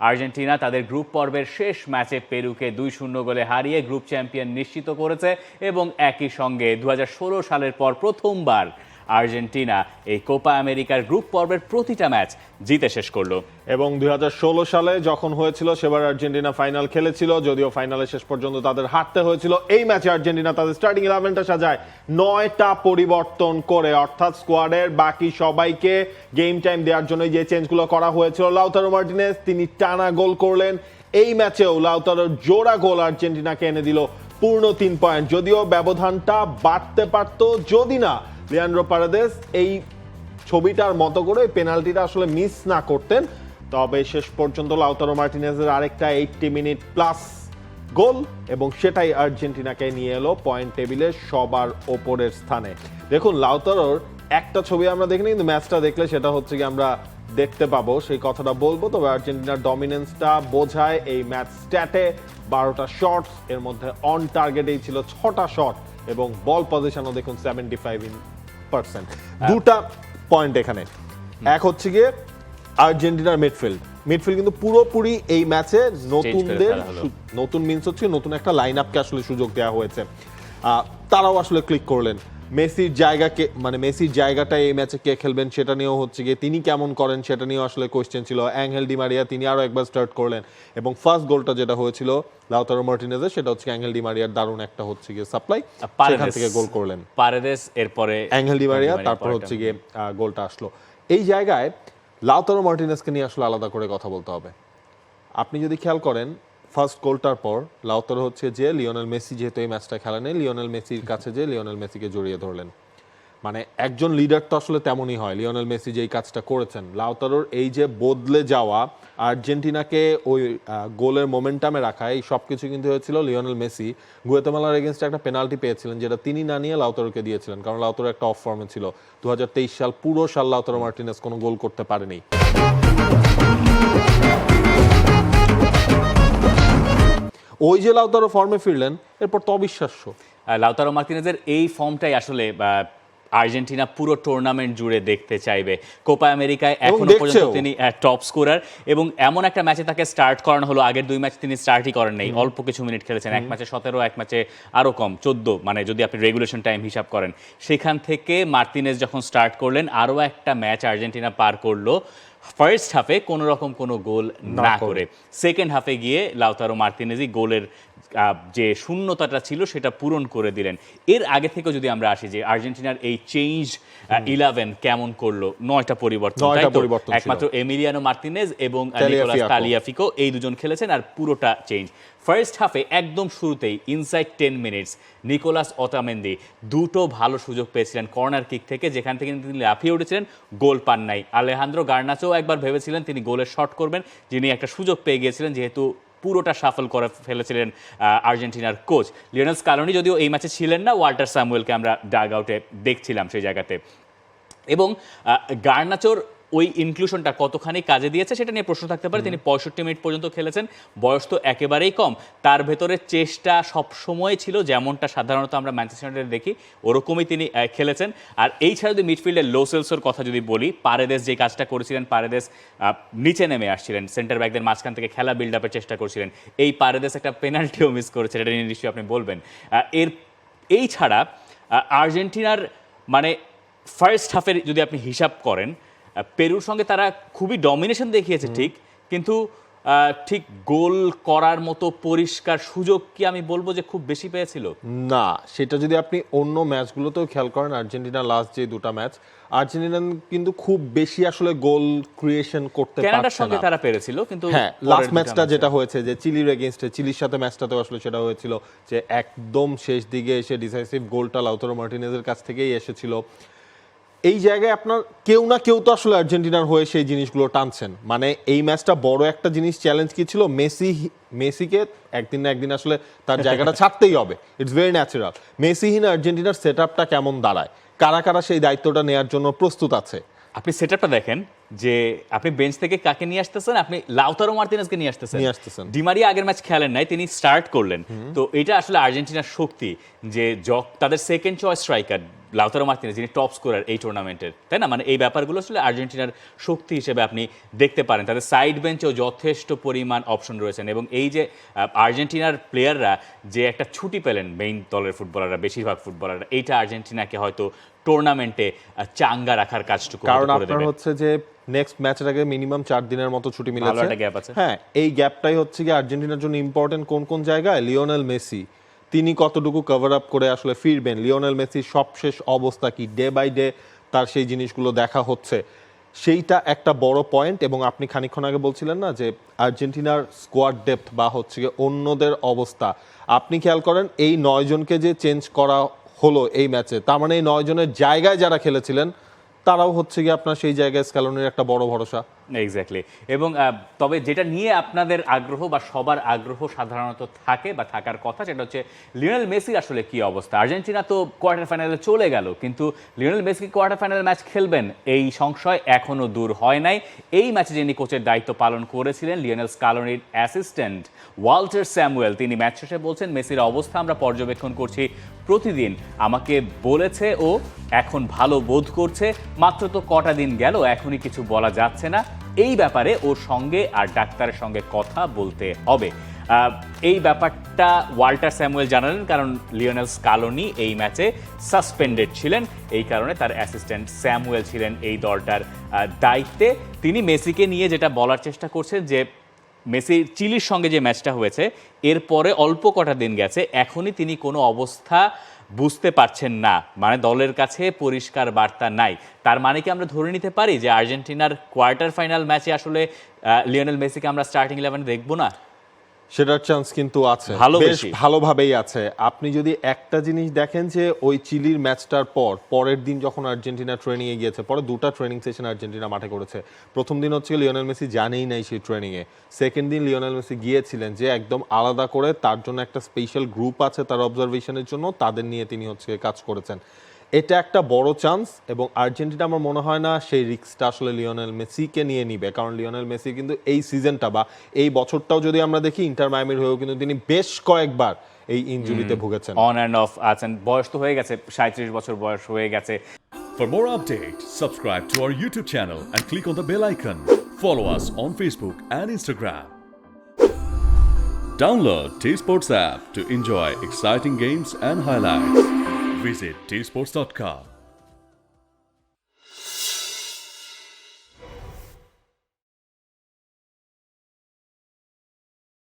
Argentina তাদের group পর্বের শেষ ম্যাচে পেরুকে দুই শূন্য গোলে হারিয়ে গ্রুপ চ্যাম্পিয়ন নিশ্চিত করেছে এবং একই সঙ্গে দু হাজার ষোলো সালের পর প্রথমবার আর্জেন্টিনা এই কোপা আমেরিকার গ্রুপ পর্বের প্রতিটা ম্যাচ জিতে শেষ করল। এবং দু হাজার ষোলো সালে যখন হয়েছিল, সেবার আর্জেন্টিনা ফাইনাল খেলেছিল, যদিও ফাইনালে শেষ পর্যন্ত তাদের হারতে হয়েছিল। এই ম্যাচে আর্জেন্টিনা তাদের স্টার্টিং ইলেভেনটা সাজায়। নয়টা পরিবর্তন করে অর্থাৎ স্কোয়াডের বাকি সবাইকে গেম টাইম দেওয়ার জন্য যে চেঞ্জগুলো করা হয়েছিল লাউতারো মার্টিনেস তিনি টানা গোল করলেন। এই ম্যাচেও লাউতারোর জোড়া গোল আর্জেন্টিনাকে এনে দিল পূর্ণ তিন পয়েন্ট যদিও ব্যবধানটা বাড়তে পারত, যদি না লিয়ান্ড্রো পারাদেস, এই ছবিটার মতো করে পেনাল্টিটা আসলে মিস না করতেন। তবে শেষ পর্যন্ত লাউতারো মার্টিনেজের আরেকটা এইটটি মিনিট প্লাস গোল, এবং সেটাই আর্জেন্টিনাকে নিয়ে এলো পয়েন্ট টেবিলের সবার ওপরের স্থানে। দেখুন, লাউতারোর একটা ছবি আমরা দেখিনি, কিন্তু ম্যাচটা দেখলে সেটা হচ্ছে কি আমরা দেখতে পাবো। সেই কথাটা বলব, তবে আর্জেন্টিনার ডমিনেন্সটা বোঝায় এই ম্যাচ স্ট্যাটে বারোটা শটস এর মধ্যে অন টার্গেটেই ছিল ছটা শট এবং বল পজিশনও দেখুন সেভেন্টি ফাইভ ইন পার্সেন্ট। দুটা পয়েন্ট এখানে। এক হচ্ছে গিয়ে আর্জেন্টিনার মিডফিল্ড মিডফিল্ড কিন্তু পুরোপুরি এই ম্যাচে নতুনদের নতুন মিনস হচ্ছে নতুন একটা লাইন আপকে আসলে সুযোগ দেওয়া হয়েছে। আহ, তারাও আসলে ক্লিক করলেন। মেসির জায়গাকে মানে মেসির জায়গাটা এই ম্যাচে কে খেলবেন সেটা নিয়েও হচ্ছে গিয়ে তিনি কেমন করেন সেটা নিয়েও আসলে কোয়েশ্চেন ছিল। অ্যাঙ্গেল ডিমারিয়া তিনি আরও একবার স্টার্ট করলেন। এবং ফার্স্ট গোলটা যেটা হয়েছিল লাউতারো মার্টিনেজের সেটা হচ্ছে অ্যাঙ্গেল ডিমারিয়ার দারুণ একটা হচ্ছে গিয়ে সাপ্লাই সেখান থেকে গোল করলেন। পারেদেস এরপরে অ্যাঙ্গেল ডিমারিয়া তারপর হচ্ছে গিয়ে গোলটা আসলো। এই জায়গায় লাউতারো মার্টিনেসকে নিয়ে আসলে আলাদা করে কথা বলতে হবে। আপনি যদি খেয়াল করেন ফার্স্ট গোলটার পর লাউতারো হচ্ছে যে লিওনেল মেসি যেহেতু এই ম্যাচটা খেলা নেই, লিওনেল মেসির কাছে যে লিওনেল মেসিকে জড়িয়ে ধরলেন। মানে একজন লিডার তো আসলে তেমনই হয়, লিওনেল মেসি যেই কাজটা করেছেন। লাউতারোর এই যে বদলে যাওয়া, আর্জেন্টিনাকে ওই গোলের মোমেন্টামে রাখা, এই সব কিছু কিন্তু হয়েছিল লিওনেল মেসি গুয়েতেমালার এগেনস্টে একটা পেনাল্টি পেয়েছিলেন, যেটা তিনি না নিয়ে লাউতারোকে দিয়েছিলেন, কারণ লাউতারো একটা অফ ফর্মে ছিল। দু হাজার তেইশ সাল পুরো সাল লাউতারো মার্টিনেস কোনো গোল করতে পারেনি। ওই যে লাউতারো ফর্মে ফিরলেন এরপর তো অবিশ্বাস্য। লাউতারো মার্টিনেজের এই ফর্মটাই আসলে আর্জেন্টিনা পুরো টুর্নামেন্ট জুড়ে দেখতে চাইবে। কোপা আমেরিকায় এখনও পর্যন্ত তিনি টপ স্কোরার এবং এমন একটা ম্যাচে তাকে স্টার্ট করানো হলো আগের দুই ম্যাচ তিনি স্টার্টই করেন নাই অল্প কিছু মিনিট খেলেছেন এক ম্যাচে সতেরো এক ম্যাচে আরও কম চোদ্দ মানে যদি আপনি রেগুলেশন টাইম হিসাব করেন। সেখান থেকে মার্টিনেজ যখন স্টার্ট করলেন আরও একটা ম্যাচ আর্জেন্টিনা পার করল। ফার্স্ট হাফে কোনো রকম কোনো গোল না করে। সেকেন্ড হাফে গিয়ে লাউতারো মার্তিনেজি গোলের যে শূন্যতাটা ছিল সেটা পূরণ করে দিলেন। এর আগে থেকে যদি আমরা আসি যে আর্জেন্টিনার এই চেঞ্জ ইলেভেন কেমন করল? নয়টা পরিবর্তন। একমাত্র এমিলিয়ানো মার্তিনেজ এবং তালিয়াফিকো। এই দুজন খেলেছেন আর পুরোটা চেঞ্জ ফার্স্ট হাফে একদম শুরুতেই inside ten minutes Nicolas Otamendi দুটো ভালো সুযোগ পেয়েছিলেন কর্নার কিক থেকে যেখান থেকে তিনি লাফিয়ে উঠেছিলেন গোল পান নাই। আলেহান্দ্রো গার্নাচও একবার ভেবেছিলেন তিনি গোলের শট করবেন যিনি একটা সুযোগ পেয়ে গিয়েছিলেন যেহেতু পুরোটা সাফল করে ফেলেছিলেন আর্জেন্টিনার কোচ লিওনেল স্কালোনি যদিও এই ম্যাচে ছিলেন না, ওয়াল্টার স্যামুয়েলকে আমরা ডাগ আউটে দেখছিলাম সেই জায়গাতে। এবং গার্নাচোর ওই ইনক্লুশনটা কতখানি কাজে দিয়েছে সেটা নিয়ে প্রশ্ন থাকতে পারে। তিনি পঁয়ষট্টি মিনিট পর্যন্ত খেলেছেন বয়স তো একেবারেই কম। তার ভেতরে চেষ্টা সব সময় ছিল যেমনটা সাধারণত আমরা ম্যানচেস্টার ইউনাইটেডে দেখি ওরকমই তিনি খেলেছেন। আর এই ছাড়া যদি মিডফিল্ডের লো সেলসোর কথা যদি বলি পারেদেস যে কাজটা করেছিলেন পারেদেস আহ, নিচে নেমে আসছিলেন সেন্টার ব্যাকদের মাঝখান থেকে খেলা বিল্ড আপের চেষ্টা করছিলেন। এই পারেদেস একটা পেনাল্টিও মিস করেছে এটা নিয়ে নিশ্চয়ই আপনি বলবেন। এর এই ছাড়া আর্জেন্টিনার মানে ফার্স্ট হাফের যদি আপনি হিসাব করেন পেরুর সঙ্গে তারা খুবই ডমিনেশন দেখিয়েছে ঠিক? কিন্তু ঠিক গোল করার মতো পরিষ্কার সুযোগ কি আমি বলব যে খুব বেশি পেয়েছিল? না সেটা যদি আপনি অন্য ম্যাচগুলোতেও খেয়াল করেন আর্জেন্টিনা লাস্ট যে দুটো ম্যাচ আর্জেন্টিনা কিন্তু খুব বেশি আসলে গোল ক্রিয়েশন করতে কানাডার পারছে সঙ্গে তারা পেরেছিল কিন্তু হ্যাঁ লাস্ট ম্যাচটা যেটা হয়েছে যে চিলির এগেনস্টে চিলির সাথে ম্যাচটাতেও আসলে সেটা হয়েছিল যে একদম শেষ দিকে এসে ডিসাইসিভ গোলটা লাউতারো মার্টিনেজের কাছ থেকেই এসেছিল। এই জায়গায় আপনার কেউ না কেউ তো আসলে আর্জেন্টিনার হয়ে সেই জিনিসগুলো টানছেন। মানে এই ম্যাচটা বড় একটা জিনিস চ্যালেঞ্জ কি ছিল? মেসি মেসিকে একদিন না একদিন আসলে তার জায়গাটা ছাড়তেই হবে। ইটস ভেরি ন্যাচারাল মেসিহীন আর্জেন্টিনার সেট আপটা কেমন দাঁড়ায়? কারা কারা সেই দায়িত্বটা নেওয়ার জন্য প্রস্তুত আছে? আপনি সেটআপটা দেখেন। যে আপনি বেঞ্চ থেকে কাকে নিয়ে আসতেছেন? আপনি লাউতারো মার্টিনেজকে নিয়ে আসতেছেন। নিয়ে আসতেছেন। ডিমারিয়া আগের ম্যাচ খেলেন নাই তিনি স্টার্ট করলেন। তো এটা আসলে আর্জেন্টিনার শক্তি যে জক তাদের second choice striker Lautaro Martinez যিনি টপ স্কোরার এই টুর্নামেন্টের তাই না? মানে এই ব্যাপারগুলো আসলে আর্জেন্টিনার শক্তি হিসেবে আপনি দেখতে পারেন। তাদের সাইড বেঞ্চেও যথেষ্ট পরিমাণ অপশন রয়েছেন এবং এই যে আর্জেন্টিনার প্লেয়াররা যে একটা ছুটি পেলেন মেইন দলের ফুটবলাররা বেশিরভাগ ফুটবলাররা এইটা আর্জেন্টিনাকে হয়তো টুর্নামেন্টে চাঙ্গা রাখার কাজটুকু কারণ আপনার হচ্ছে যে নেক্সট ম্যাচের আগে মিনিমাম চার দিনের মতো ছুটি মিলেছে। হ্যাঁ এই গ্যাপটাই হচ্ছে কি আর্জেন্টিনার জন্য ইম্পর্টেন্ট কোন কোন জায়গায়? Lionel Messi. তিনি কতটুকু কভার আপ করে আসলে ফিরবেন? লিওনেল মেসির সবশেষ অবস্থা কি? ডে বাই ডে তার সেই জিনিসগুলো দেখা হচ্ছে। সেইটা একটা বড় পয়েন্ট এবং আপনি খানিকক্ষণ আগে বলছিলেন না যে আর্জেন্টিনার স্কোয়াড ডেপথ বা হচ্ছে গিয়ে অন্যদের অবস্থা। আপনি খেয়াল করেন এই নয়জনকে যে চেঞ্জ করা হলো এই ম্যাচে তার মানে এই নয়জনের জায়গায় যারা খেলেছিলেন তারাও হচ্ছে গিয়ে আপনার সেই জায়গায় স্ক্যালনের একটা বড় ভরসা। এক্স্যাক্টলি এবং তবে যেটা নিয়ে আপনাদের আগ্রহ বা সবার আগ্রহ সাধারণত থাকে বা থাকার কথা সেটা হচ্ছে লিওনেল মেসির আসলে কি অবস্থা? আর্জেন্টিনা তো কোয়ার্টার ফাইনালে চলে গেল, কিন্তু Lionel Messi quarter final match খেলবেন? এই সংশয় এখনও দূর হয় নাই। এই ম্যাচে যিনি কোচের দায়িত্ব পালন করেছিলেন, লিওনেল স্কালনির অ্যাসিস্ট্যান্ট ওয়াল্টার স্যামুয়েল, তিনি ম্যাচ শেষে বলছেন, মেসির অবস্থা আমরা পর্যবেক্ষণ করছি প্রতিদিন। আমাকে বলেছে ও এখন ভালো বোধ করছে। মাত্র তো কটা দিন গেল, এখনই কিছু বলা যাচ্ছে না। এই ব্যাপারে ওর সঙ্গে আর ডাক্তারের সঙ্গে কথা বলতে হবে। এই ব্যাপারটা ওয়াল্টার স্যামুয়েল জানালেন, কারণ লিওনেল স্কালোনি এই ম্যাচে সাসপেন্ডেড ছিলেন। এই কারণে তার অ্যাসিস্ট্যান্ট স্যামুয়েল ছিলেন এই দলটার দায়িত্বে। তিনি মেসিকে নিয়ে যেটা বলার চেষ্টা করছেন যে, মেসি চিলির সঙ্গে যে ম্যাচটা হয়েছে, এরপরে অল্প কটা দিন গেছে, এখনই তিনি কোনো অবস্থা বুঝতে পারছেন না। মানে দলের কাছে পরিষ্কার বার্তা নাই। তার মানে কি আমরা ধরে নিতে পারি যে আর্জেন্টিনার কোয়ার্টার ফাইনাল ম্যাচে আসলে লিওনেল মেসিকে আমরা স্টার্টিং ইলেভেনে দেখব না? সেটার চান্স কিন্তু আছে। ভালো বেশ ভালোভাবেই আছে। আপনি যদি একটা জিনিস দেখেন যে ওই চিলির ম্যাচটার পর পরের দিন যখন আর্জেন্টিনা ট্রেনিং এ গিয়েছে পরে দুটা ট্রেনিং সেশন আর্জেন্টিনা মাঠে করেছে। প্রথম দিন হচ্ছে লিওনেল মেসি জানেই নাই সেই ট্রেনিং এ সেকেন্ড দিন লিওনেল মেসি গিয়েছিলেন যে একদম আলাদা করে তার জন্য একটা স্পেশাল গ্রুপ আছে তার অবজারভেশনের জন্য তাদের নিয়ে তিনি হচ্ছে কাজ করেছেন। এটা একটা বড় চান্স এবং আর্জেন্টিনা আমার মনে হয় না সেই রিক্সটা আসলে লিওনেল মেসিকে নিয়ে নিবে কারণ লিওনেল মেসি কিন্তু এই সিজনটা বা এই বছরটাও যদি আমরা দেখি ইন্টার মায়ামির হয়েও কিন্তু তিনি বেশ কয়েকবার এই ইনজুরিতে ভুগেছেন অন অ্যান্ড অফ আছেন বয়স তো হয়ে গেছে সাঁত্রিশ বছর বয়স হয়ে গেছে For more updates, subscribe to our YouTube channel and click on the bell icon. Follow us on Facebook and Instagram. Download T Sports app to enjoy exciting games and highlights. Visit tsports.com.